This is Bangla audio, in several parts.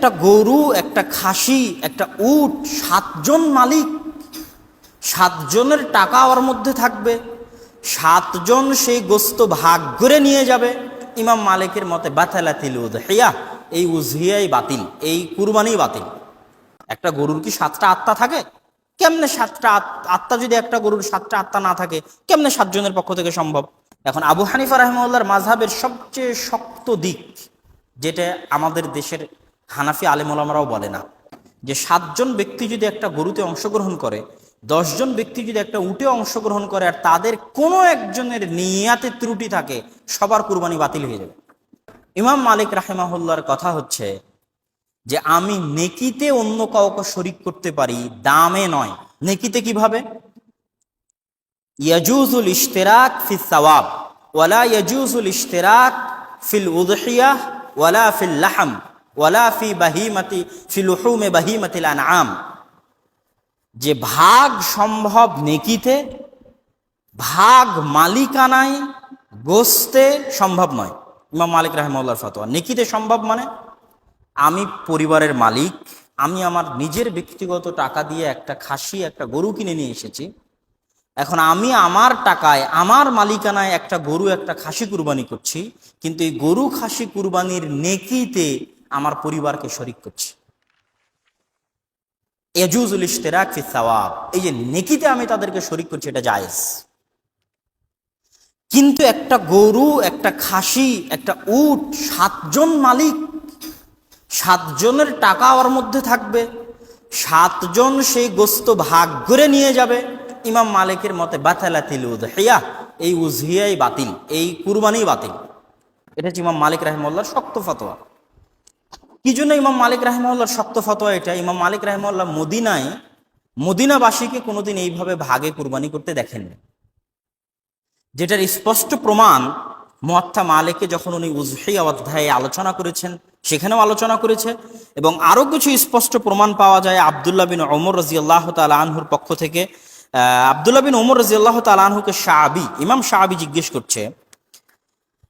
একটা গরু, একটা খাসি, একটা উট, সাতজন মালিক। সাতজনের টাকা ওর মধ্যে থাকবে। সাতজন সেই গোস্ত ভাগ করে নিয়ে যাবে। ইমাম মালিকের মতে, বাতালাতিল উদহিয়া, এই উজহিয়াই বাতিল, এই কুরবানি বাতিল। একটা গরুর কি সাতটা আত্মা থাকে? কেমনে সাতটা আত- আত্মা যদি একটা গরুর সাতটা আত্মা না থাকে, কেমনে সাতজনের পক্ষ থেকে সম্ভব? এখন আবু হানিফা রহমাল্লার মাঝহাবের সবচেয়ে শক্ত দিক, যেটা আমাদের দেশের হানাফি আলেমুলামরাও বলে না। যে সাতজন ব্যক্তি যদি একটা গরুতে অংশগ্রহণ করে, দশজন ব্যক্তি যদি একটা উঠে অংশগ্রহণ করে আর তাদের কোনো একজনের নিয়াতে ত্রুটি থাকে, সবার কুরবানি বাতিল হয়ে যাবে। ইমাম মালিক রাহেমাহুল্লার কথা হচ্ছে যে, আমি নেকিতে অন্য কাউকে শরিক করতে পারি দামে নয়। নেকিতে কীভাবে? ইয়াজুজুল ইশতেরাক ফি সওয়াব, ওয়ালা ইয়াজুজুল ইশতেরাক ফিল উদহিয়াহ ওয়ালা ফিল লাহাম। ওয়ালা ফি বাহিমাতি, ফি লুহুমে বাহিমাতিল আনআম। যে ভাগ সম্ভব নেকিতে, ভাগ মালিকানায় গোস্তে সম্ভব নয়। ইমাম মালিক রাহেমাল্লার ফতোয়া। নেকিতে সম্ভব মানে আমি পরিবারের মালিক, আমি আমার নিজের ব্যক্তিগত টাকা দিয়ে একটা খাসি, একটা গরু কিনে নিয়ে এসেছি। এখন আমি আমার টাকায়, আমার মালিকানায় একটা গরু, একটা খাসি কুরবানি করছি। কিন্তু এই গরু খাসি কুরবানির নেকিতে আমার পরিবারকে শরিক করছি। এজুজুল ইশতেরাক ফি সওয়াব, এই যে নেকিতে আমি তাদেরকে শরিক করছি, এটা জায়েজ। কিন্তু একটা গরু, একটা খাসি, একটা উট, সাতজন মালিক, সাতজনের টাকা ওর মধ্যে থাকবে, সাতজন সেই গোস্ত ভাগ করে নিয়ে যাবে। ইমাম মালিকের মতে, বাতালাতিল উদহিয়া এই উজহিয়াই বাতিল, এই কুরবানি বাতিল। এটা হচ্ছে ইমাম মালিক রাহেমল্লার শক্ত ফতোয়া। কি জন্য ইমাম মালিক রাহেমল্লার শক্ত ফতোয়া এটা? ইমাম মালিক রাহেমল্লাহ মদিনায়, মদিনাবাসীকে কোনোদিন এইভাবে ভাগে কুরবানি করতে দেখেননি। যেটার স্পষ্ট প্রমাণ মোয়াত্তা মালিককে যখন উনি উজহিয়া অধ্যায়ে আলোচনা করেছেন, সেখানেও আলোচনা করেছে এবং আরও কিছু স্পষ্ট প্রমাণ পাওয়া যায় আবদুল্লাহ বিন ওমর রাজি আল্লাহ আনহুর পক্ষ থেকে। আবদুল্লাহ বিন ওমর রাজি আল্লাহ আনহুকে শাহাবি ইমাম শাহাবি জিজ্ঞেস করছে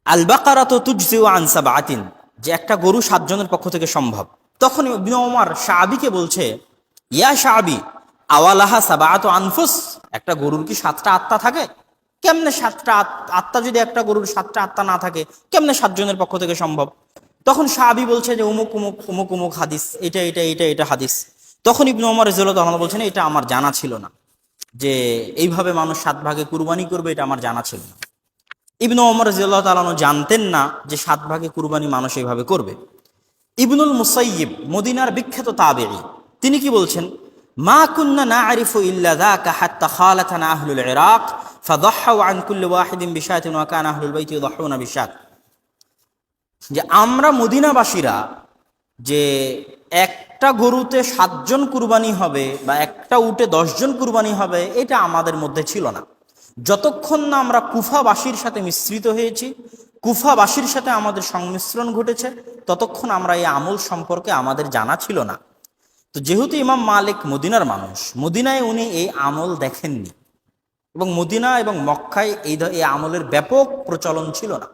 আল বাকারা তো তুজিউ আনসা বাতিন যে একটা গরু সাতজনের পক্ষ থেকে সম্ভব। তখন ইবনে শাহাবিকে বলছে, ইয়া শাহাবি আওয়ালাহা সাবাত আনফুস? একটা গরুর কি সাতটা আত্মা থাকে? কেমনে সাতটা আত- আত্মা যদি একটা গরুর সাতটা আত্মা না থাকে, কেমনে সাতজনের পক্ষ থেকে সম্ভব? তখন সাহাবি বলছে যে, উমুক উমুক উমুক উমুক হাদিস, এটা এটা এটা এটা হাদিস। তখন ইবনু ওমর রেজুল্লাহ বলছেন, এটা আমার জানা ছিল না যে, এইভাবে মানুষ সাত ভাগে কুরবানি করবে, এটা আমার জানা ছিল না। ইবনু ওমর রাজিয়াল্লাহু তাআলা জানতেন না যে সাত ভাগে কুরবানি মানুষ এইভাবে করবে। ইবনুল মুসাইয়িব, মদিনার বিখ্যাত তাবেঈ, তিনি কি বলছেন? মা কুন্না না'রিফু ইল্লা যাকা হাত্তা খালাতানা আহলুল ইরাক ফাদাহু আন কুল্লি ওয়াহিদিন বিশাতিন ওয়া কানা আহলুল বাইতি ইয়াদহুনা বিশাত যে আমরা মদিনাবাসীরা যে একটা গরুতে সাতজন কুরবানি হবে বা একটা উটে দশজন কুরবানি হবে, এটা আমাদের মধ্যে ছিল না। যতক্ষণ না আমরা কুফাবাসীর সাথে মিশ্রিত হয়েছি, কুফাবাসীর সাথে আমাদের সংমিশ্রণ ঘটেছে, ততক্ষণ আমরা এই আমল সম্পর্কে আমাদের জানা ছিল না। তো যেহেতু ইমাম মালিক মদিনার মানুষ, মদিনায় উনি এই আমল দেখেননি এবং মদিনা এবং মক্কায় এই এই আমলের ব্যাপক প্রচলন ছিল না।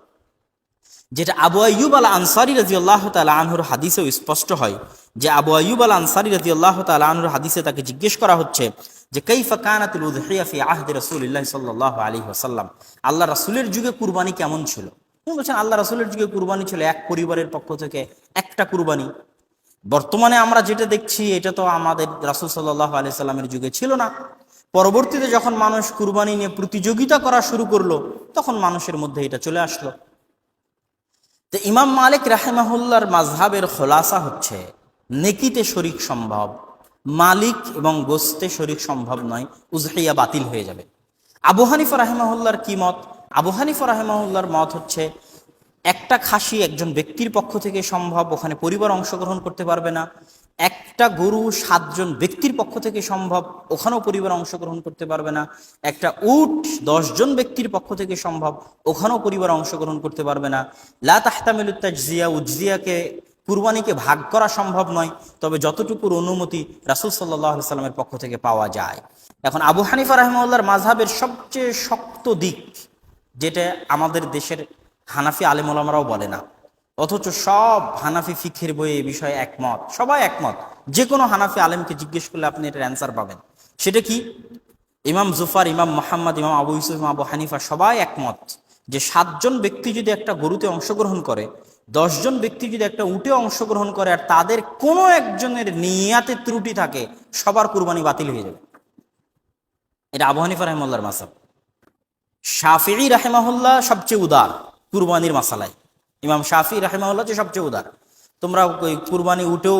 যেটা আবু আয়ুব আল আনসারি রাজি আল্লাহ তালা আনহুর হাদিসেও স্পষ্ট হয় যে আবু আয়ুব আল আনসারি রাজি আল্লাহ তালা আনহুর হাদিসে তাকে জিজ্ঞেস করা হচ্ছে যে কৈফা কানাতুল উদহিয়া ফি আহদি রাসূলিল্লাহ সাল্লাল্লাহু আলাইহি ওয়াসাল্লাম? আল্লাহ রাসূলের যুগে কুরবানি কেমন ছিল? বলছেন, আল্লাহ রাসূলের যুগে কুরবানি ছিল এক পরিবারের পক্ষ থেকে একটা কুরবানি। বর্তমানে আমরা যেটা দেখছি, এটা তো আমাদের রাসূল সাল্লাল্লাহু আলাইহি সাল্লামের যুগে ছিল না। পরবর্তীতে যখন মানুষ কুরবানি নিয়ে প্রতিযোগিতা করা শুরু করল, তখন মানুষের মধ্যে এটা চলে আসলো। তো ইমাম মালিক রাহেমাহুল্লার মাঝহাবের খোলাসা হচ্ছে নেকিতে শরিক সম্ভব, মালিক এবং গোস্তে শরিক সম্ভব নয় উজহাইয়া বাতিল হয়ে যাবে। আবু হানিফা রাহেমাহুল্লার কি মত? আবু হানিফা রাহেমাহুল্লার মত হচ্ছে, একটা খাসি একজন ব্যক্তির পক্ষ থেকে সম্ভব, ওখানে পরিবার অংশগ্রহণ করতে পারবে না। একটা গরু সাতজন ব্যক্তির পক্ষ থেকে সম্ভব, ওখানেও পরিবার অংশগ্রহণ করতে পারবে না। একটা উট দশজন ব্যক্তির পক্ষ থেকে সম্ভব, ওখানেও পরিবার অংশগ্রহণ করতে পারবে না। লা তাহতামিল তাজিয়া উজিয়াকে কুরবানিকে ভাগ করা সম্ভব নয়, তবে যতটুকুর অনুমতি রাসুল সাল্লাহ সাল্লামের পক্ষ থেকে পাওয়া যায়। এখন আবু হানিফা রহমাল্লার মাঝহাবের সবচেয়ে শক্ত দিক, যেটা আমাদের দেশের হানাফি আলেমুলামরাও বলে না। অথচ সব হানাফি ফিখের বইয়ে এই বিষয়ে একমত, সবাই একমত। যে কোনো হানাফি আলেমকে জিজ্ঞেস করলে আপনি এটার অ্যান্সার পাবেন। সেটা কি? ইমাম জুফার, ইমাম মোহাম্মদ, ইমাম আবু ইউসুফ, ইমাম আবু হানিফা সবাই একমত যে সাতজন ব্যক্তি যদি একটা গরুতে অংশগ্রহণ করে দশজন ব্যক্তি যদি একটা উঠে অংশগ্রহণ করে আর তাদের কোনো একজনের নিয়াতে ত্রুটি থাকে, সবার কুরবানি বাতিল হয়ে যাবে। এটা আবু হানিফা মাসাব শাফি রাহেমাহুল্লাহ সবচেয়ে উদার কুরবানির মাসালায়। ইমাম শাফি রাহেমাহুল্লাহ যে সবচেয়ে উদার। তোমরা ওই কুরবানি উঠেও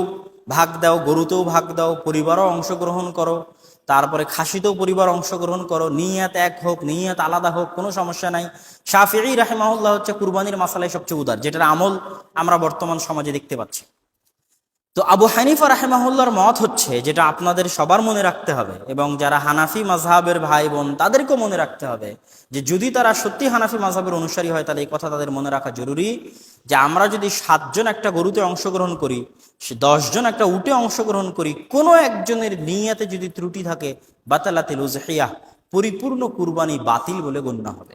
ভাগ দাও, গরুতেও ভাগ দাও, পরিবারও অংশগ্রহণ করো তারপরে খাসিতেও পরিবার অংশগ্রহণ করো, নিয়াত এক হোক, নিয়াত আলাদা হোক, কোনো সমস্যা নাই। শাফি রাহেমাহুল্লাহ হচ্ছে কুরবানির মাসালায় সবচেয়ে উদার, যেটার আমল আমরা বর্তমান সমাজে দেখতে পাচ্ছি। তো আবু হানিফা রাহেমাহুল্লার মত হচ্ছে যেটা আপনাদের সবার মনে রাখতে হবে এবং যারা হানাফি মাঝহাবের ভাই বোন তাদেরকেও মনে রাখতে হবে যে যদি তারা সত্যি হানাফি মাঝহাবের অনুসারী হয়, তাহলে এই কথা তাদের মনে রাখা জরুরি। যে আমরা যদি সাতজন একটা গরুতে অংশগ্রহণ করি, সে দশজন একটা উটে অংশগ্রহণ করি, কোনো একজনের নিয়াতে যদি ত্রুটি থাকে, বাতালাতে লুজহিয়া পরিপূর্ণ কুরবানি বাতিল বলে গণ্য হবে।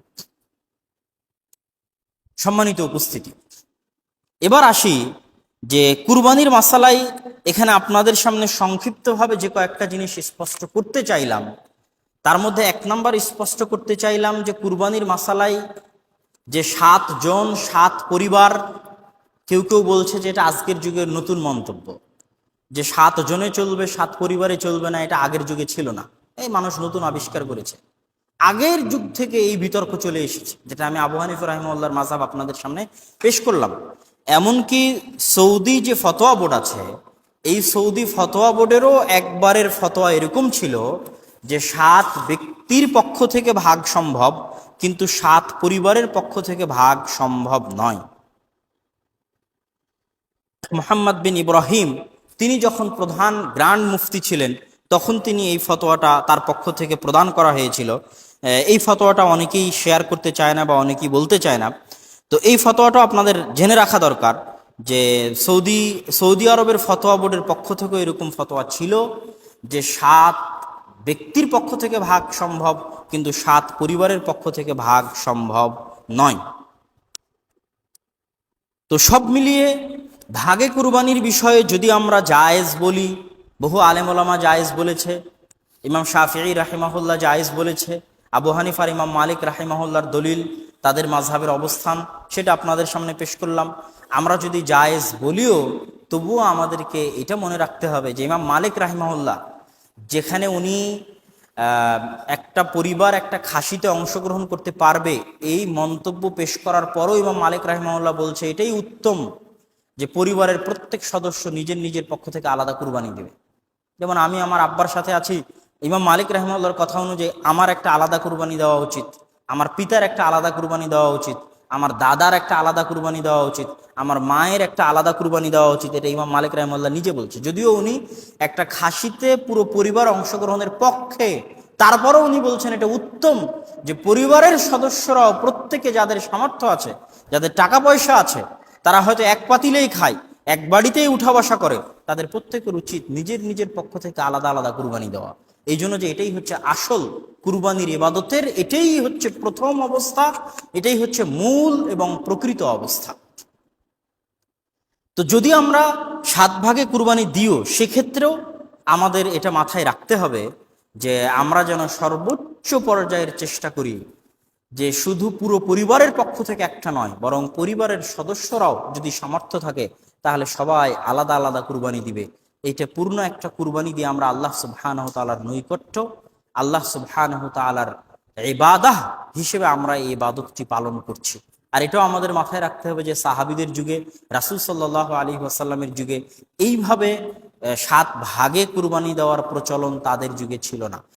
সম্মানিত উপস্থিতি, এবার আসি যে কুরবানির মাসালাই এখানে আপনাদের সামনে সংক্ষিপ্তভাবে যে কয়েকটা জিনিস স্পষ্ট করতে চাইলাম, তার মধ্যে এক নম্বর স্পষ্ট করতে চাইলাম যে কুরবানির মাসালাই যে সাত জন সাত পরিবার, কেউ কেউ বলছে যে এটা আজকের যুগের নতুন মন্তব্য। যে সাত জনে চলবে, সাত পরিবারে চলবে না, এটা আগের যুগে ছিল না। এই মানুষ নতুন আবিষ্কার করেছে। আগের যুগ থেকে এই বিতর্ক চলে এসেছে, যেটা আমি আবু হানিফ রাহিমুল্লাহর মাঝাব আপনাদের সামনে পেশ করলাম। এমনকি সৌদি যে ফতোয়া বোর্ড আছে, এই সৌদি ফতোয়া বোর্ডেরও একবারের ফতোয়া এরকম ছিল যে সাত ব্যক্তির পক্ষ থেকে ভাগ সম্ভব কিন্তু সাত পরিবারের পক্ষ থেকে ভাগ সম্ভব নয়। মোহাম্মদ বিন ইব্রাহিম, তিনি যখন প্রধান গ্র্যান্ড মুফতি ছিলেন, তখন তিনি এই ফতোয়াটা তার পক্ষ থেকে প্রদান করা হয়েছিল। এই ফতোয়াটা অনেকেই শেয়ার করতে চায় না বা অনেকেই বলতে চায় না। তো এই ফতোয়াটা আপনাদের জেনে রাখা দরকার যে সৌদি সৌদি আরবের ফতোয়া বোর্ডের পক্ষ থেকেও এরকম ফতোয়া ছিল যে সাত ব্যক্তির পক্ষ থেকে ভাগ সম্ভব, কিন্তু সাত পরিবারের পক্ষ থেকে ভাগ সম্ভব নয়। তো সব মিলিয়ে ভাগে কুরবানির বিষয়ে যদি আমরা জায়েজ বলি, বহু আলেম ওলামা জায়েজ বলেছে, ইমাম শাফিঈ রাহিমাহুল্লাহ জায়েজ বলেছে, আবু হানিফার ইমাম মালিক রাহিমাহুল্লার দলিল, তাদের মাঝহাবের অবস্থান, সেটা আপনাদের সামনে পেশ করলাম। আমরা যদি জায়েজ বলিও, তবুও আমাদেরকে এটা মনে রাখতে হবে যে ইমাম মালিক রাহিমাহুল্লাহ যেখানে উনি একটা পরিবার, একটা খাসিতে অংশগ্রহণ করতে পারবে, এই মন্তব্য পেশ করার পরও ইমাম মালিক রাহিমাহুল্লাহ বলছে, এটাই উত্তম যে পরিবারের প্রত্যেক সদস্য নিজের নিজের পক্ষ থেকে আলাদা কুরবানি দেবে। যেমন আমি আমার আব্বার সাথে আছি, ইমাম মালিক রহমাল্লার কথা অনুযায়ী আমার একটা আলাদা কুরবানি দেওয়া উচিত, আমার পিতার একটা আলাদা কুরবানি দেওয়া উচিত আমার দাদার একটা আলাদা কুরবানি দেওয়া উচিত, আমার মায়ের একটা আলাদা কুরবানি দেওয়া উচিত, এটা ইমাম মালিক রহমাল্লাহ নিজে বলছে। যদিও উনি একটা খাসিতে পুরো পরিবার অংশগ্রহণের পক্ষে, তারপরেও উনি বলছেন এটা উত্তম যে পরিবারের সদস্যরাও প্রত্যেকে যাদের সামর্থ্য আছে, যাদের টাকা পয়সা আছে, তারা হয়তো এক পাতিলেই খায়, এক বাড়িতেই উঠা বসা করে, তাদের প্রত্যেকের উচিত নিজের নিজের পক্ষ থেকে আলাদা আলাদা কুরবানি দেওয়া। এই জন্য যে এটাই হচ্ছে আসল কুরবানির ইবাদতের, এটাই হচ্ছে প্রথম অবস্থা, এটাই হচ্ছে মূল এবং প্রকৃত অবস্থা। তো যদি আমরা সাত ভাগে কুরবানি দিও, সেক্ষেত্রেও আমাদের এটা মাথায় রাখতে হবে যে আমরা যেন সর্বোচ্চ পর্যায়ের চেষ্টা করি যে শুধু পুরো পরিবারের পক্ষ থেকে একটা নয়, বরং পরিবারের সদস্যরাও যদি সামর্থ্য থাকে, তাহলে সবাই আলাদা আলাদা কুরবানি দিবে। এইটা পূর্ণ একটা কুরবানি দিয়ে আমরা আল্লাহ সুবাহ নৈকট্য, আল্লাহ সুবাহ তাআলার ইবাদাহ হিসেবে আমরা এই বাদকটি পালন করছি। আর এটাও আমাদের মাথায় রাখতে হবে যে সাহাবিদের যুগে, রাসুল সাল্লাহ আলী ওয়াসাল্লামের যুগে এইভাবে সাত ভাগে কুরবানি দেওয়ার প্রচলন তাদের যুগে ছিল না।